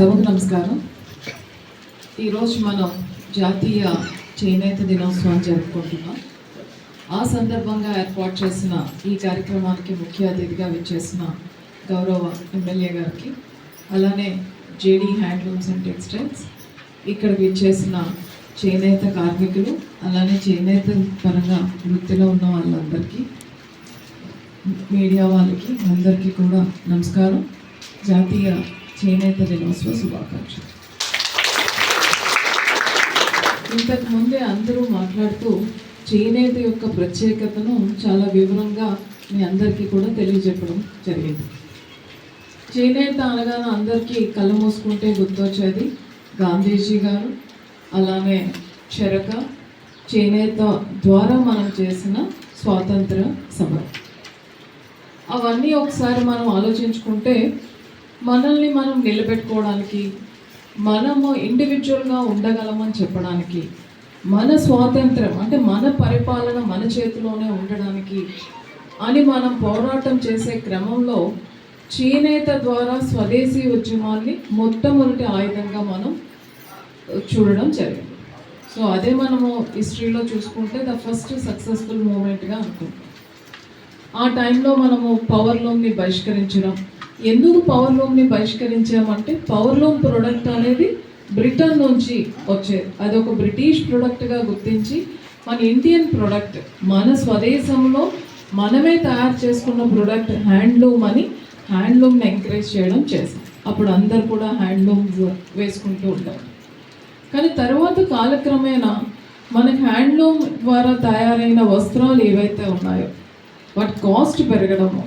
సభకు నమస్కారం. ఈరోజు మనం జాతీయ చేనేత దినోత్సవం జరుపుకుంటున్నాం. ఆ సందర్భంగా ఏర్పాటు చేసిన ఈ కార్యక్రమానికి ముఖ్య అతిథిగా విచ్చేసిన గౌరవ ఎమ్మెల్యే గారికి అలానే జేడీ హ్యాండ్లూమ్స్ అండ్ టెక్స్టైల్స్ ఇక్కడ విచ్చేసిన చేనేత కార్మికులు అలానే చేనేత పరంగా వృత్తిలో ఉన్న వాళ్ళందరికీ మీడియా వాళ్ళకి అందరికీ కూడా నమస్కారం. జాతీయ చేనేత దినోత్సవ శుభాకాంక్షలు. ఇంతకు ముందే అందరూ మాట్లాడుతూ చేనేత యొక్క ప్రత్యేకతను చాలా వివరంగా మీ అందరికీ కూడా తెలియజెప్పడం జరిగింది. చేనేత అనగానే అందరికీ కళ్ళు మూసుకుంటే గుర్తొచ్చేది గాంధీజీ గారు అలానే చెరక చేనేత ద్వారా మనం చేసిన స్వాతంత్ర సమరం. అవన్నీ ఒకసారి మనం ఆలోచించుకుంటే మనల్ని మనం నిలబెట్టుకోవడానికి మనము ఇండివిజువల్గా ఉండగలమని చెప్పడానికి మన స్వాతంత్రం అంటే మన పరిపాలన మన చేతిలోనే ఉండడానికి అని మనం పోరాటం చేసే క్రమంలో చేనేత ద్వారా స్వదేశీ ఉద్యమాన్ని మొట్టమొదటి ఆయుధంగా మనం చూడడం జరిగింది. సో అదే మనము హిస్టరీలో చూసుకుంటే ద ఫస్ట్ సక్సెస్ఫుల్ మూమెంట్గా అనుకుంటాం. ఆ టైంలో మనము పవర్లోని బహిష్కరించడం ఎందుకు పవర్ లూమ్ని బహిష్కరించామంటే పవర్ లూమ్ ప్రోడక్ట్ అనేది బ్రిటన్ నుంచి వచ్చేది. అది ఒక బ్రిటిష్ ప్రోడక్ట్గా గుర్తించి మన ఇండియన్ ప్రోడక్ట్ మన స్వదేశంలో మనమే తయారు చేసుకున్న ప్రోడక్ట్ హ్యాండ్లూమ్ అని హ్యాండ్లూమ్ని ఎంకరేజ్ చేయడం చేసాం అప్పుడు అందరు కూడా హ్యాండ్లూమ్స్ వేసుకుంటూ ఉంటారు కానీ తర్వాత కాలక్రమేణా మనకి హ్యాండ్లూమ్ ద్వారా తయారైన వస్త్రాలు ఏవైతే ఉన్నాయో వాటి కాస్ట్ పెరగడము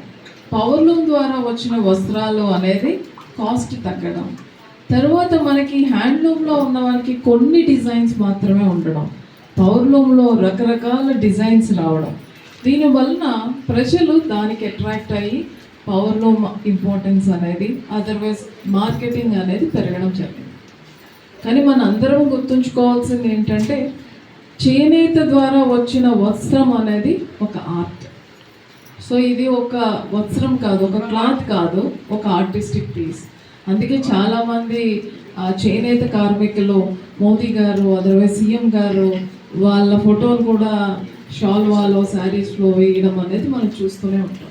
పవర్లూమ్ ద్వారా వచ్చిన వస్త్రాలు అనేది కాస్ట్ తగ్గడం. తర్వాత మనకి హ్యాండ్లూమ్లో ఉన్న వారికి కొన్ని డిజైన్స్ మాత్రమే ఉండడం. పవర్లూమ్లో రకరకాల డిజైన్స్ రావడం. దీనివలన ప్రజలు దానికి అట్రాక్ట్ అయ్యి పవర్లూమ్ ఇంపార్టెన్స్ అనేది అదర్వైజ్ మార్కెటింగ్ అనేది పెరగడం జరిగింది. కానీ మన అందరం గుర్తుంచుకోవాల్సింది ఏంటంటే చేనేత ద్వారా వచ్చిన వస్త్రం అనేది ఒక ఆర్ట్ సో ఇది ఒక వస్త్రం కాదు ఒక క్లాత్ కాదు ఒక ఆర్టిస్టిక్ పీస్. అందుకే చాలామంది చేనేత కార్మికులు మోదీ గారు అదర్వైజ్ సీఎం గారు వాళ్ళ ఫోటోలు కూడా షాల్వాలో శారీస్లో వేయడం అనేది మనం చూస్తూనే ఉంటాం.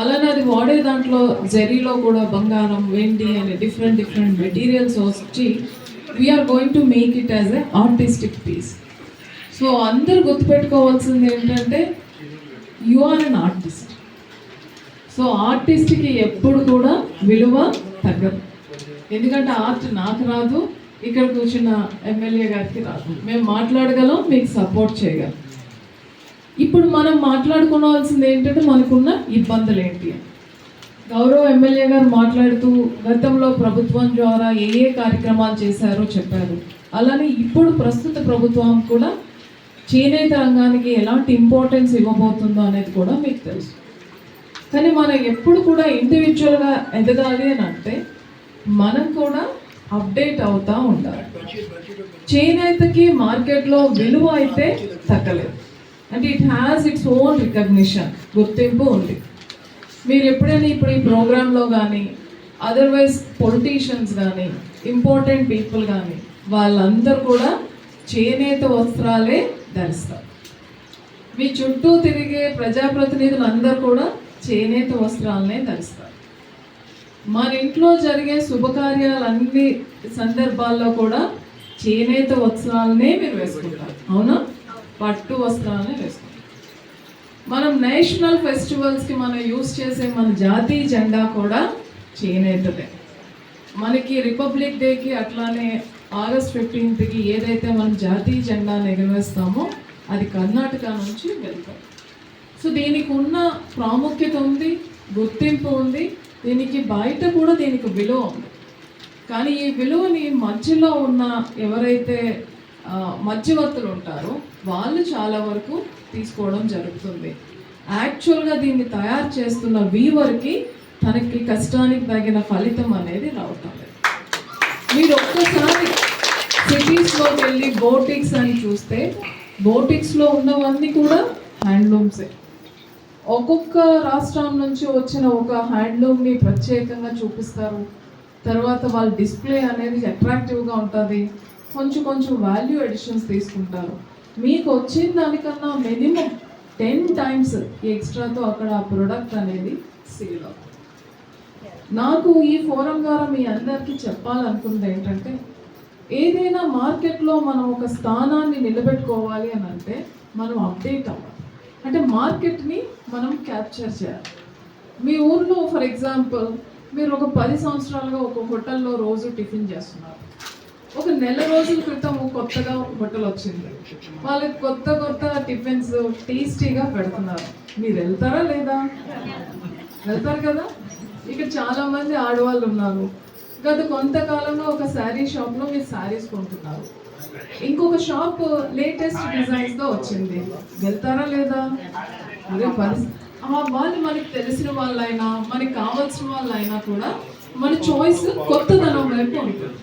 అలానే అది వాడే దాంట్లో జరీలో కూడా బంగారం వెండి అనే డిఫరెంట్ డిఫరెంట్ మెటీరియల్స్ వచ్చి we are going to make it as a artistic piece so అందరు గుర్తుపెట్టుకోవాల్సింది ఏంటంటే you are an artist so ఆర్టిస్ట్కి ఎప్పుడు కూడా విలువ తగ్గదు. ఎందుకంటే ఆర్ట్ నాకు రాదు ఇక్కడ కూర్చున్న ఎమ్మెల్యే గారికి రాదు. మేము మాట్లాడగలం మీకు సపోర్ట్ చేయగలం. ఇప్పుడు మనం మాట్లాడుకోవాల్సింది ఏంటంటే మనకున్న ఇబ్బందులు ఏంటి? అని గౌరవ ఎమ్మెల్యే గారు మాట్లాడుతూ గతంలో ప్రభుత్వం ద్వారా ఏ ఏ కార్యక్రమాలు చేశారో చెప్పారు. అలానే ఇప్పుడు ప్రస్తుత ప్రభుత్వం కూడా చేనేత రంగానికి ఎలాంటి ఇంపార్టెన్స్ ఇవ్వబోతుందో అనేది కూడా మీకు తెలుసు. కానీ మనం ఎప్పుడు కూడా ఇండివిజువల్గా ఎదగాలి అని అంటే మనం కూడా అప్డేట్ అవుతూ ఉండాలి. చేనేతకి మార్కెట్లో విలువ అయితే తగ్గలేదు. అంటే it has its own recognition గుర్తింపు ఉంది. మీరు ఎప్పుడైనా ఇప్పుడు ఈ ప్రోగ్రాంలో కానీ అదర్వైజ్ పొలిటీషియన్స్ కానీ ఇంపార్టెంట్ పీపుల్ కానీ వాళ్ళందరూ కూడా చేనేత వస్త్రాలే ధరిస్తారు. మీ చుట్టూ తిరిగే ప్రజాప్రతినిధులు అందరూ కూడా చేనేత వస్త్రాలనే ధరిస్తారు. మన ఇంట్లో జరిగే శుభకార్యాలన్ని సందర్భాల్లో కూడా చేనేత వస్త్రాలనే మీరు వేసుకుంటారు. అవునా? పట్టు వస్త్రాలనే వేసుకుంటారు. మనం నేషనల్ ఫెస్టివల్స్కి మనం యూస్ చేసే మన జాతీయ జెండా కూడా చేనేతదే. మనకి రిపబ్లిక్ డేకి అట్లానే ఆగస్ట్ ఫిఫ్టీన్త్కి ఏదైతే మనం జాతీయ జెండాను ఎగరవేస్తామో అది కర్ణాటక నుంచి వెళ్తాం. సో దీనికి ఉన్న ప్రాముఖ్యత ఉంది గుర్తింపు ఉంది దీనికి బయట కూడా దీనికి విలువ ఉంది. కానీ ఈ విలువని మధ్యలో ఉన్న ఎవరైతే మధ్యవర్తులు ఉంటారో వాళ్ళు చాలా వరకు తీసుకోవడం జరుగుతుంది. యాక్చువల్గా దీన్ని తయారు చేస్తున్న వీవర్కి తనకి కష్టానికి తగిన ఫలితం అనేది రావటం. మీరు ఒక్కసారి సిటీస్లోకి వెళ్ళి బోటిక్స్ అని చూస్తే బోటిక్స్లో ఉన్నవన్నీ కూడా హ్యాండ్లూమ్సే. ఒక్కొక్క రాష్ట్రం నుంచి వచ్చిన ఒక హ్యాండ్లూమ్ని ప్రత్యేకంగా చూపిస్తారు. తర్వాత వాళ్ళ డిస్ప్లే అనేది అట్రాక్టివ్గా ఉంటుంది. కొంచెం కొంచెం వాల్యూ ఎడిషన్స్ తీసుకుంటారు. మీకు వచ్చిన దానికన్నా మినిమం టెన్ టైమ్స్ ఎక్స్ట్రాతో అక్కడ ఆ ప్రొడక్ట్ అనేది సేల్ అవుతుంది. నాకు ఈ ఫోరం ద్వారా మీ అందరికీ చెప్పాలనుకుంది ఏంటంటే ఏదైనా మార్కెట్లో మనం ఒక స్థానాన్ని నిలబెట్టుకోవాలి అని అంటే మనం అప్డేట్ అవ్వాలి. అంటే మార్కెట్ని మనం క్యాప్చర్ చేయాలి. మీ ఊర్లో ఫర్ ఎగ్జాంపుల్ మీరు ఒక పది సంవత్సరాలుగా ఒక హోటల్లో రోజు టిఫిన్ చేస్తున్నారు. ఒక నెల రోజుల క్రితం కొత్తగా ఒక హోటల్ వచ్చింది. వాళ్ళకి కొత్త కొత్త టిఫిన్స్ టేస్టీగా పెడుతున్నారు. మీరు వెళ్తారా లేదా? వెళ్తారు కదా? ఇక్కడ చాలా మంది ఆడవాళ్ళు ఉన్నారు. గత కొంతకాలంగా ఒక శారీ షాప్లో మీరు శారీస్ కొంటున్నారు. ఇంకొక షాప్ లేటెస్ట్ డిజైన్స్తో వచ్చింది. వెళ్తారా లేదా? అదే పరిస్థితి వాళ్ళు మనకి తెలిసిన వాళ్ళైనా మనకి కావాల్సిన వాళ్ళైనా కూడా మన చాయిస్ కొత్తదనం వైపు ఉంటుంది.